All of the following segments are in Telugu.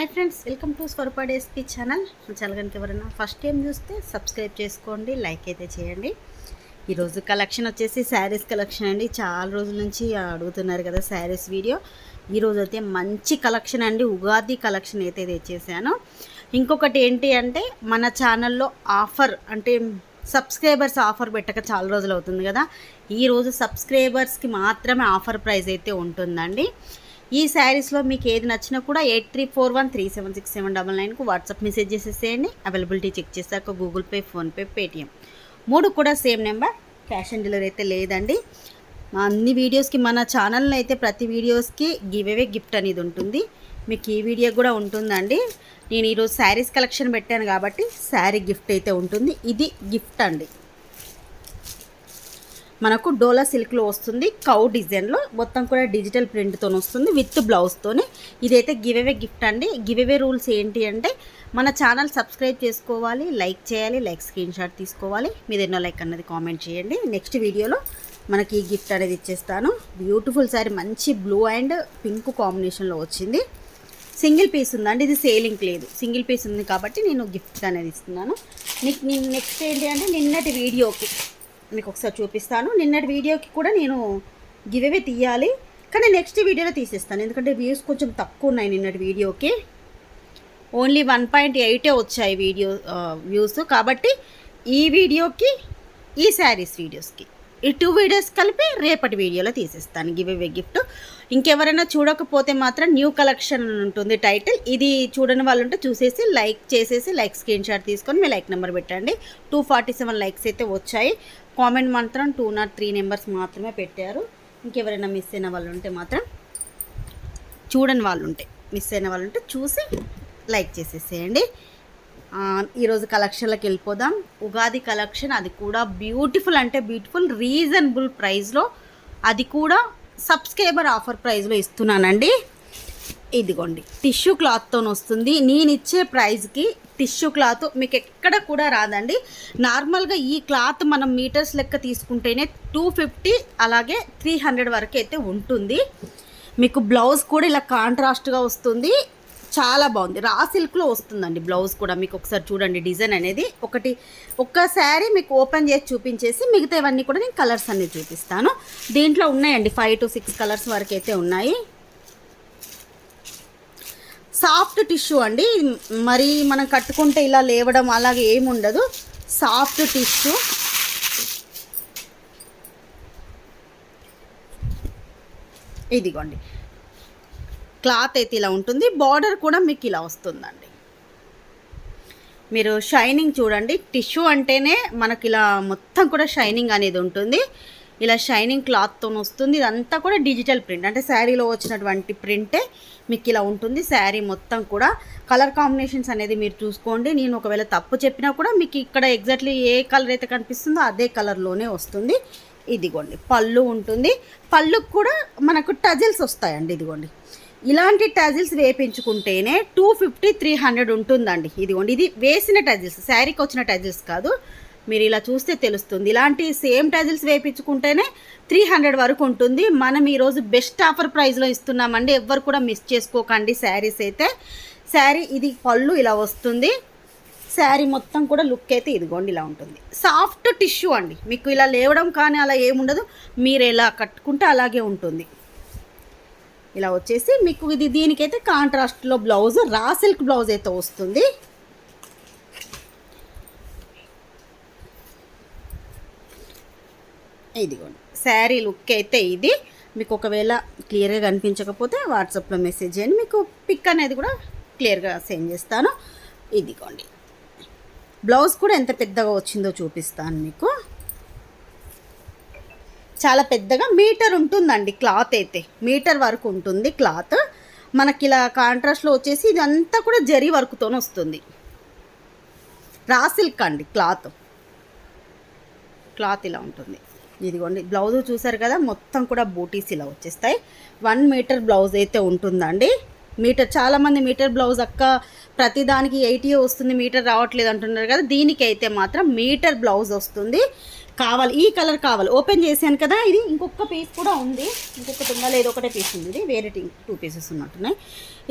Hi friends welcome to Swaroopa డేస్పీ channel. మా ఛానల్ కనుక ఎవరైనా ఫస్ట్ టైం చూస్తే సబ్స్క్రైబ్ చేసుకోండి లైక్ అయితే చేయండి. ఈరోజు కలెక్షన్ వచ్చేసి శారీస్ కలెక్షన్ అండి. చాలా రోజుల నుంచి అడుగుతున్నారు కదా శారీస్ వీడియో. ఈరోజు అయితే మంచి కలెక్షన్ అండి ఉగాది కలెక్షన్ అయితే తెచ్చేసాను. ఇంకొకటి ఏంటి అంటే మన ఛానల్లో ఆఫర్ అంటే సబ్స్క్రైబర్స్ ఆఫర్ పెట్టక చాలా రోజులు అవుతుంది కదా. ఈరోజు సబ్స్క్రైబర్స్కి మాత్రమే ఆఫర్ ప్రైస్ అయితే ఉంటుందండి. ఈ శారీస్లో మీకు ఏది నచ్చినా కూడా eight three four one three seven six seven double నైన్కు WhatsApp message చేసేసేయండి. అవైలబిలిటీ చెక్ చేశాక గూగుల్ పే ఫోన్పే పేటిఎం మూడు కూడా same number. Cash on delivery అయితే లేదండి. అన్ని వీడియోస్కి మన ఛానల్లో అయితే ప్రతి వీడియోస్కి గివ్ అవే గిఫ్ట్ అనేది ఉంటుంది. మీకు ఈ వీడియో కూడా ఉంటుందండి. నేను ఈరోజు శారీస్ కలెక్షన్ పెట్టాను కాబట్టి శారీ గిఫ్ట్ అయితే ఉంటుంది. ఇది గిఫ్ట్ అండి. మనకు డోలా సిల్క్లో వస్తుంది. కౌ డిజైన్లో మొత్తం కూడా డిజిటల్ ప్రింట్తో వస్తుంది. విత్ బ్లౌజ్తోని. ఇదైతే గివెవే గిఫ్ట్ అండి. గివెవే రూల్స్ ఏంటి అంటే మన ఛానల్ సబ్స్క్రైబ్ చేసుకోవాలి లైక్ చేయాలి లైక్ స్క్రీన్ షాట్ తీసుకోవాలి. మీద ఎన్నో లైక్ అన్నది కామెంట్ చేయండి. నెక్స్ట్ వీడియోలో మనకి ఈ గిఫ్ట్ అనేది ఇచ్చేస్తాను. బ్యూటిఫుల్ సారీ మంచి బ్లూ అండ్ పింక్ కాంబినేషన్లో వచ్చింది. సింగిల్ పీస్ ఉందండి. ఇది సేలింగ్ లేదు. సింగిల్ పీస్ ఉంది కాబట్టి నేను గిఫ్ట్ అనేది ఇస్తున్నాను. నేను నెక్స్ట్ ఏంటి అంటే నిన్నటి వీడియోకి మీకు ఒకసారి చూపిస్తాను. నిన్నటి వీడియోకి కూడా నేను గివేవే తీయాలి. కానీ నెక్స్ట్ వీడియోలో తీసేస్తాను. ఎందుకంటే వ్యూస్ కొంచెం తక్కువ ఉన్నాయి నిన్నటి వీడియోకి. ఓన్లీ వన్ పాయింట్ ఎయిటే వచ్చాయి వీడియో వ్యూస్. కాబట్టి ఈ వీడియోకి ఈ శారీస్ వీడియోస్కి. ఈ టూ వీడియోస్ కలిపి రేపటి వీడియోలో తీసేస్తాను. గివ్ ఇవే గిఫ్ట్ ఇంకెవరైనా చూడకపోతే మాత్రం న్యూ కలెక్షన్ ఉంటుంది టైటిల్ ఇది చూడని వాళ్ళు ఉంటే చూసేసి లైక్ చేసేసి లైక్ స్క్రీన్ షాట్ తీసుకొని మీ లైక్ నెంబర్ పెట్టండి. టూ ఫార్టీ సెవెన్ లైక్స్ అయితే వచ్చాయి. కామెంట్ మాత్రం టూ నాట్ త్రీ నెంబర్స్ మాత్రమే పెట్టారు. ఇంకెవరైనా మిస్ అయిన వాళ్ళు ఉంటే మాత్రం చూడని వాళ్ళు ఉంటే మిస్ అయిన వాళ్ళు ఉంటే చూసి లైక్ చేసేసేయండి. ఈరోజు కలెక్షన్లకు వెళ్ళిపోదాం. ఉగాది కలెక్షన్ అది కూడా బ్యూటిఫుల్ అంటే బ్యూటిఫుల్ రీజనబుల్ ప్రైస్లో అది కూడా సబ్స్క్రైబర్ ఆఫర్ ప్రైస్లో ఇస్తున్నానండి. ఇదిగోండి టిష్యూ క్లాత్తో వస్తుంది. నేను ఇచ్చే ప్రైస్కి టిష్యూ క్లాత్ మీకు ఎక్కడ కూడా రాదండి. నార్మల్గా ఈ క్లాత్ మనం మీటర్స్ లెక్క తీసుకుంటేనే టూ ఫిఫ్టీ అలాగే త్రీ హండ్రెడ్ వరకు అయితే ఉంటుంది. మీకు బ్లౌజ్ కూడా ఇలా కాంట్రాస్ట్గా వస్తుంది. చాలా బాగుంది. రా సిల్క్లో వస్తుందండి బ్లౌజ్ కూడా. మీకు ఒకసారి చూడండి డిజైన్ అనేది. ఒకటి ఒక్క శారీ మీకు ఓపెన్ చేసి చూపించేసి మిగతావన్నీ కూడా నేను కలర్స్ అన్ని చూపిస్తాను. దీంట్లో ఉన్నాయండి ఫైవ్ టు సిక్స్ కలర్స్ వరకు అయితే ఉన్నాయి. సాఫ్ట్ టిష్యూ అండి. మరి మనం కట్టుకుంటే ఇలా లేవడం అలాగే ఏముండదు సాఫ్ట్ టిష్యూ. ఇదిగోండి. క్లాత్ అయితే ఇలా ఉంటుంది బార్డర్ కూడా మీకు ఇలా వస్తుందండి. మీరు షైనింగ్ చూడండి టిష్యూ అంటేనే మనకి ఇలా మొత్తం కూడా షైనింగ్ అనేది ఉంటుంది. ఇలా షైనింగ్ క్లాత్తో వస్తుంది ఇదంతా కూడా డిజిటల్ ప్రింట్. అంటే శారీలో వచ్చినటువంటి ప్రింటే మీకు ఇలా ఉంటుంది శారీ మొత్తం కూడా. కలర్ కాంబినేషన్స్ అనేది మీరు చూసుకోండి. నేను ఒకవేళ తప్పు చెప్పినా కూడా మీకు ఇక్కడ ఎగ్జాక్ట్లీ ఏ కలర్ అయితే కనిపిస్తుందో అదే కలర్లోనే వస్తుంది. ఇదిగోండి పళ్ళు ఉంటుంది. పళ్ళుకు కూడా మనకు టజిల్స్ వస్తాయండి ఇదిగోండి. ఇలాంటి టజిల్స్ వేపించుకుంటేనే టూ ఫిఫ్టీ త్రీ హండ్రెడ్ ఉంటుందండి. ఇదిగోండి ఇది వేసిన టజిల్స్ శారీకి వచ్చిన టజిల్స్ కాదు. మీరు ఇలా చూస్తే తెలుస్తుంది. ఇలాంటి సేమ్ టజిల్స్ వేపించుకుంటేనే త్రీ హండ్రెడ్ వరకు ఉంటుంది. మనం ఈరోజు బెస్ట్ ఆఫర్ ప్రైస్లో ఇస్తున్నామండి. ఎవ్వరు కూడా మిస్ చేసుకోకండి శారీస్ అయితే. శారీ ఇది పళ్ళు ఇలా వస్తుంది. శారీ మొత్తం కూడా లుక్ అయితే ఇదిగోండి ఇలా ఉంటుంది. సాఫ్ట్ టిష్యూ అండి. మీకు ఇలా లేవడం కానీ అలా ఏముండదు. మీరు ఎలా కట్టుకుంటే అలాగే ఉంటుంది. ఇలా వచ్చేసి మీకు ఇది దీనికైతే కాంట్రాస్ట్లో బ్లౌజ్ రా సిల్క్ బ్లౌజ్ అయితే వస్తుంది. ఇదిగోండి. శారీ లుక్ అయితే ఇది. మీకు ఒకవేళ క్లియర్గా కనిపించకపోతే వాట్సాప్లో మెసేజ్ చేయండి. మీకు పిక్ అనేది కూడా క్లియర్గా సెండ్ చేస్తాను. ఇదిగోండి. బ్లౌజ్ కూడా ఎంత పెద్దగా వచ్చిందో చూపిస్తాను మీకు. చాలా పెద్దగా మీటర్ ఉంటుందండి క్లాత్ అయితే. మీటర్ వరకు ఉంటుంది క్లాత్. మనకి ఇలా కాంట్రాస్ట్లో వచ్చేసి ఇదంతా కూడా జరీ వర్క్తో వస్తుంది. రా సిల్క్ అండి క్లాత్. క్లాత్ ఇలా ఉంటుంది. ఇదిగోండి బ్లౌజ్ చూసారు కదా మొత్తం కూడా బూటీస్ ఇలా వచ్చేస్తాయి. వన్ మీటర్ బ్లౌజ్ అయితే ఉంటుందండి. మీటర్ చాలామంది మీటర్ బ్లౌజ్ అక్క ప్రతిదానికి ఎయిటీ వస్తుంది మీటర్ రావట్లేదు అంటున్నారు కదా దీనికి అయితే మాత్రం మీటర్ బ్లౌజ్ వస్తుంది. కావాలి ఈ కలర్ కావాలి. ఓపెన్ చేశాను కదా ఇది ఇంకొక పీస్ కూడా ఉంది. ఇంకొకటి ఉందా? లేదు ఒకటే పీస్ ఉంది. ఇది వేరే టూ పీసెస్ ఉన్నట్టున్నాయి.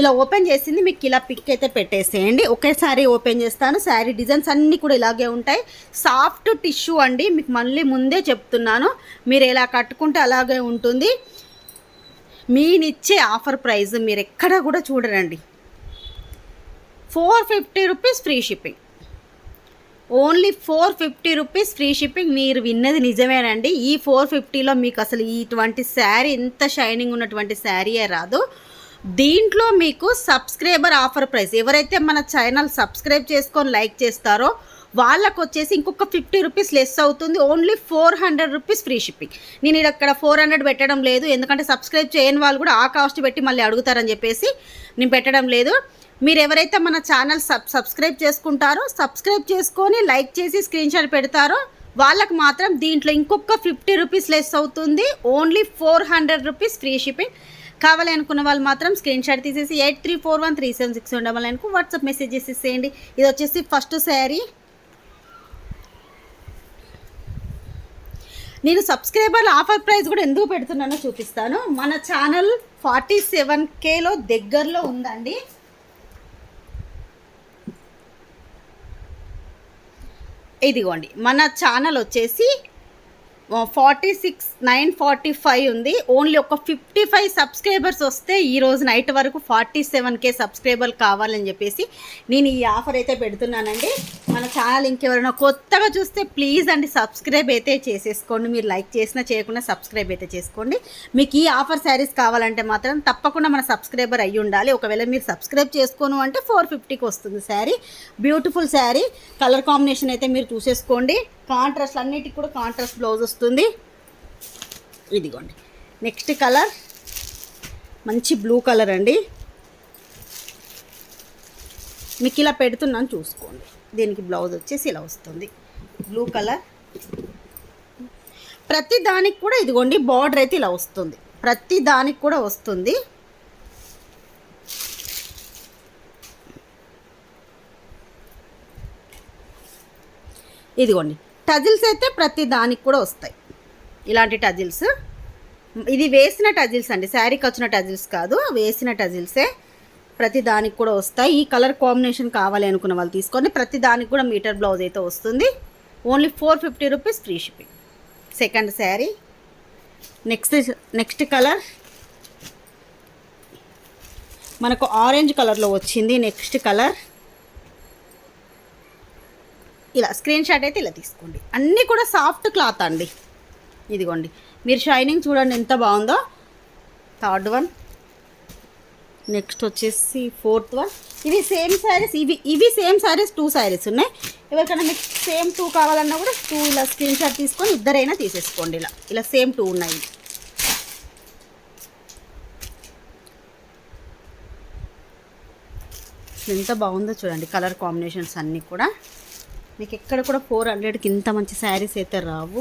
ఇలా ఓపెన్ చేసింది మీకు ఇలా పిక్ అయితే పెట్టేసేయండి. ఒకేసారి ఓపెన్ చేస్తాను. శారీ డిజైన్స్ అన్నీ కూడా ఇలాగే ఉంటాయి. సాఫ్ట్ టిష్యూ అండి. మీకు మళ్ళీ ముందే చెప్తున్నాను. మీరు ఇలా కట్టుకుంటే అలాగే ఉంటుంది. మీనిచ్చే ఆఫర్ ప్రైస్ మీరు ఎక్కడ కూడా చూడరండి. Four fifty rupees free shipping only four fifty rupees free shipping. మీరు విన్నది నిజమేనండి. ఈ ఫోర్ ఫిఫ్టీలో మీకు అసలు ఇటువంటి శారీ ఎంత షైనింగ్ ఉన్నటువంటి శారీయే రాదు. దీంట్లో మీకు సబ్స్క్రైబర్ ఆఫర్ ప్రైస్. ఎవరైతే మన ఛానల్ సబ్స్క్రైబ్ చేసుకొని లైక్ చేస్తారో వాళ్ళకు వచ్చేసి ఇంకొక ఫిఫ్టీ రూపీస్ లెస్ అవుతుంది. Only four hundred rupees free shipping. నేను ఇక్కడ అక్కడ ఫోర్ హండ్రెడ్ పెట్టడం లేదు. ఎందుకంటే సబ్స్క్రైబ్ చేయని వాళ్ళు కూడా ఆ కాస్ట్ పెట్టి మళ్ళీ అడుగుతారని చెప్పేసి నేను పెట్టడం లేదు. మీరు ఎవరైతే మన ఛానల్ సబ్ సబ్స్క్రైబ్ చేసుకుంటారో సబ్స్క్రైబ్ చేసుకొని లైక్ చేసి స్క్రీన్ షాట్ పెడతారో వాళ్ళకి మాత్రం దీంట్లో ఇంకొక ఫిఫ్టీ రూపీస్ లెస్ అవుతుంది. Only four hundred rupees free shipping. కావాలి అనుకున్న వాళ్ళు మాత్రం స్క్రీన్ షాట్ తీసేసి eight three four one three seven six ఉండవాలి అనుకో వాట్సాప్ మెసేజ్ చేసేసేయండి ఇది వచ్చేసి ఫస్ట్ శారీ. నేను సబ్స్క్రైబర్ల ఆఫర్ ప్రైస్ కూడా ఎందుకు పెడుతున్నానో చూపిస్తాను. మన ఛానల్ ఫార్టీ సెవెన్ కేలో దగ్గరలో ఉందండి. ఇదిగోండి మన ఛానల్ వచ్చేసి forty six nine forty five ఉంది. ఓన్లీ ఒక ఫిఫ్టీ ఫైవ్ సబ్స్క్రైబర్స్ వస్తే ఈ రోజు నైట్ వరకు ఫార్టీ సెవెన్ కే సబ్స్క్రైబర్ కావాలని చెప్పేసి నేను ఈ ఆఫర్ అయితే పెడుతున్నానండి. మన ఛానల్ ఇంకెవరైనా కొత్తగా చూస్తే ప్లీజ్ అండి సబ్స్క్రైబ్ అయితే చేసేసుకోండి. మీరు లైక్ చేసినా చేయకుండా సబ్స్క్రైబ్ అయితే చేసుకోండి. మీకు ఈ ఆఫర్ శారీస్ కావాలంటే మాత్రం తప్పకుండా మన సబ్స్క్రైబర్ అయ్యి ఉండాలి. ఒకవేళ మీరు సబ్స్క్రైబ్ చేసుకోను అంటే ఫోర్ ఫిఫ్టీకి వస్తుంది sari beautiful sari colour combination అయితే మీరు చూసేసుకోండి. కాంట్రాస్ట్ అన్నిటికి కూడా కాంట్రాస్ట్ బ్లౌజ్ వస్తుంది. ఇదిగోండి. నెక్స్ట్ కలర్ మంచి బ్లూ కలర్ అండి. మీకు ఇలా పెడుతున్నాను చూసుకోండి. దీనికి బ్లౌజ్ వచ్చేసి ఇలా వస్తుంది. బ్లూ కలర్ ప్రతి దానికి కూడా ఇదిగోండి బార్డర్ అయితే ఇలా వస్తుంది. ప్రతి దానికి కూడా వస్తుంది. ఇదిగోండి టజిల్స్ అయితే ప్రతి దానికి కూడా వస్తాయి. ఇలాంటి టజిల్స్. ఇది వేసిన టజిల్స్ అండి శారీకి వచ్చిన టజిల్స్ కాదు వేసిన టజిల్సే. ప్రతి దానికి కూడా వస్తాయి. ఈ కలర్ కాంబినేషన్ కావాలి అనుకున్న వాళ్ళు తీసుకొని ప్రతి దానికి కూడా మీటర్ బ్లౌజ్ అయితే వస్తుంది. Only four fifty rupees free shipping. Second sari. Next next colour. మనకు ఆరెంజ్ కలర్లో వచ్చింది నెక్స్ట్ కలర్. ఇలా స్క్రీన్ షాట్ అయితే ఇలా తీసుకోండి. అన్నీ కూడా సాఫ్ట్ క్లాత్ అండి. ఇదిగోండి. మీరు షైనింగ్ చూడండి ఎంత బాగుందో. Third one. నెక్స్ట్ వచ్చేసి ఫోర్త్ వన్. ఇవి సేమ్ శారీస్ ఇవి ఇవి సేమ్ శారీస్ టూ శారీస్ ఉన్నాయి. ఎవరికైనా మీకు సేమ్ టూ కావాలన్నా కూడా టూ ఇలా స్క్రీన్ షాట్ తీసుకొని ఇద్దరైనా తీసేసుకోండి ఇలా. ఇలా సేమ్ టూ ఉన్నాయి. ఎంత బాగుందో చూడండి కలర్ కాంబినేషన్స్ అన్నీ కూడా. మీకు ఎక్కడ కూడా ఫోర్ హండ్రెడ్కి ఇంత మంచి శారీస్ అయితే రావు.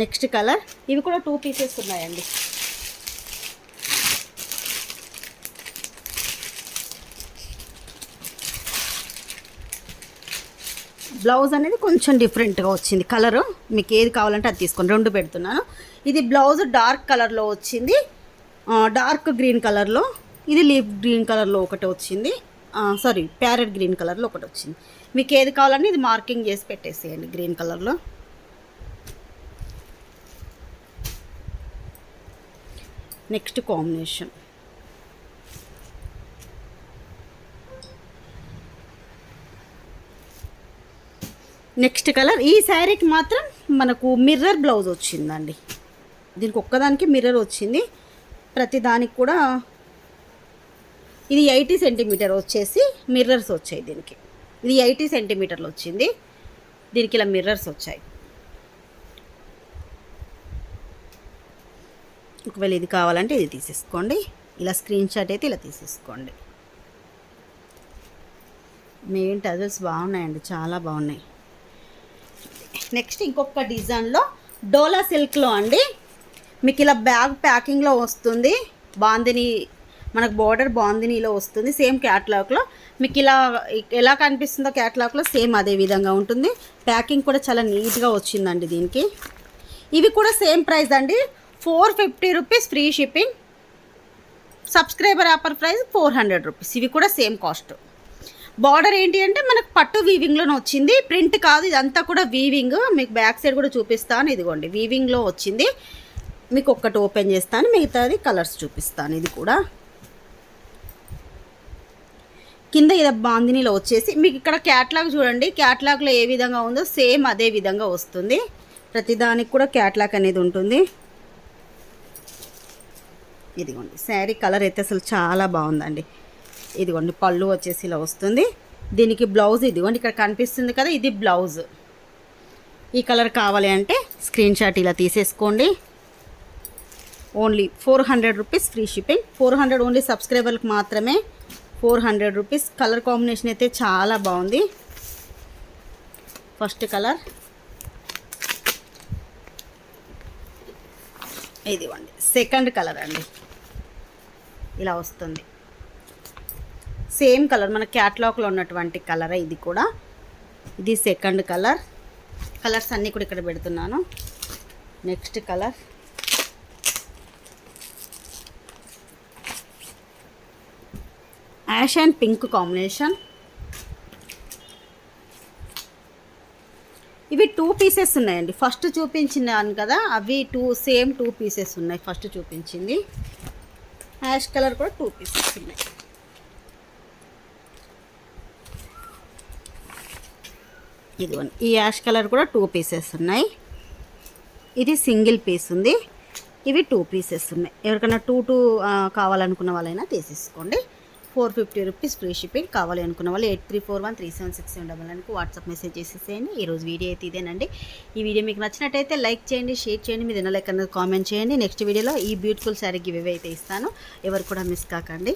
నెక్స్ట్ కలర్ ఇవి కూడా టూ పీసెస్ ఉన్నాయండి. బ్లౌజ్ అనేది కొంచెం డిఫరెంట్గా వచ్చింది. కలరు మీకు ఏది కావాలంటే అది తీసుకోండి. రెండు పెడుతున్నాను. ఇది బ్లౌజ్ డార్క్ కలర్లో వచ్చింది. డార్క్ గ్రీన్ కలర్లో ఇది లీఫ్ గ్రీన్ కలర్లో ఒకటి వచ్చింది. సారీ ప్యారెట్ గ్రీన్ కలర్లో ఒకటి వచ్చింది. మీకు ఏది కావాలని ఇది మార్కింగ్ చేసి పెట్టేసేయండి గ్రీన్ కలర్లో నెక్స్ట్ కాంబినేషన్ నెక్స్ట్ కలర్. ఈ శారీకి మాత్రం మనకు మిర్రర్ బ్లౌజ్ వచ్చిందండి. దీనికి ఒక్కదానికి మిర్రర్ వచ్చింది. ప్రతి దానికి కూడా ఇది ఎయిటీ సెంటీమీటర్ వచ్చేసి మిర్రర్స్ వచ్చాయి దీనికి. ఇది ఎయిటీ సెంటీమీటర్లు వచ్చింది. దీనికి ఇలా మిర్రర్స్ వచ్చాయి. ఒకవేళ ఇది కావాలంటే ఇది తీసేసుకోండి. ఇలా స్క్రీన్ షాట్ అయితే ఇలా తీసేసుకోండి. మెయిన్ టజల్స్ బాగున్నాయండి. చాలా బాగున్నాయి. నెక్స్ట్ ఇంకొక డిజైన్లో డోలా సిల్క్లో అండి. మీకు ఇలా బ్యాగ్ ప్యాకింగ్లో వస్తుంది. బాందిని మనకు బార్డర్ బాందినీలో వస్తుంది సేమ్ క్యాట్లాగ్లో. మీకు ఇలా ఎలా కనిపిస్తుందో క్యాట్లాగ్లో సేమ్ అదే విధంగా ఉంటుంది. ప్యాకింగ్ కూడా చాలా నీట్గా వచ్చిందండి దీనికి. ఇవి కూడా సేమ్ ప్రైస్ అండి. Four fifty rupees free shipping. Subscriber offer price four hundred rupees. ఇవి కూడా సేమ్ కాస్ట్. బార్డర్ ఏంటి అంటే మనకు పట్టు వీవింగ్లోనే వచ్చింది. ప్రింట్ కాదు ఇదంతా కూడా వీవింగ్ మీకు బ్యాక్ సైడ్ కూడా చూపిస్తాను. ఇదిగోండి వీవింగ్లో వచ్చింది. మీకు ఒక్కటి ఓపెన్ చేస్తాను. మిగతాది కలర్స్ చూపిస్తాను. ఇది కూడా. కింద ఇది బాందినీలో వచ్చేసి మీకు ఇక్కడ క్యాట్లాగ్ చూడండి. క్యాట్లాగ్లో ఏ విధంగా ఉందో సేమ్ అదే విధంగా వస్తుంది. ప్రతిదానికి కూడా క్యాట్లాగ్ అనేది ఉంటుంది. ఇదిగోండి శారీ కలర్ అయితే అసలు చాలా బాగుందండి. ఇదిగోండి పళ్ళు వచ్చేసి ఇలా వస్తుంది. దీనికి బ్లౌజ్ ఇదిగోండి ఇక్కడ కనిపిస్తుంది కదా ఇది బ్లౌజ్. ఈ కలర్ కావాలి అంటే స్క్రీన్ షాట్ ఇలా తీసేసుకోండి. Only four hundred rupees free shipping. Four hundred only సబ్స్క్రైబర్కి మాత్రమే four hundred rupees. Colour combination అయితే చాలా బాగుంది. First colour. ఇదిగోండి సెకండ్ కలర్ అండి. ఇలా వస్తుంది. సేమ్ కలర్ మన క్యాట్లాగ్లో ఉన్నటువంటి కలరే ఇది కూడా. ఇది సెకండ్ కలర్. కలర్స్ అన్నీ కూడా ఇక్కడ పెడుతున్నాను. Next colour. Ash and pink combination. ఇవి టూ పీసెస్ ఉన్నాయండి. ఫస్ట్ చూపించినాను కదా అవి టూ సేమ్ టూ పీసెస్ ఉన్నాయి. ఫస్ట్ చూపించింది. యాష్ కలర్ కూడా టూ పీసెస్ ఉన్నాయి. ఇదిగోండి ఈ యాష్ కలర్ కూడా టూ పీసెస్ ఉన్నాయి. ఇది సింగిల్ పీస్ ఉంది. ఇవి టూ పీసెస్ ఉన్నాయి. ఎవరికైనా టూ టూ కావాలనుకున్న వాళ్ళైనా తీసేసుకోండి. Four fifty rupees free shipping కావాలి అనుకున్న వాళ్ళు eight three four one three seven six seven double నైన్కి వాట్సాప్ మెసేజ్ చేసేసేయండి. ఈరోజు వీడియో అయితే ఇదేనండి. ఈ వీడియో మీకు నచ్చినట్టయితే లైక్ చేయండి షేర్ చేయండి మీ లైక్ అన్నది కామెంట్ చేయండి. నెక్స్ట్ వీడియోలో ఈ బ్యూటిఫుల్ శారీ గివ్ అయితే ఇస్తాను. ఎవరు కూడా మిస్ కాకండి.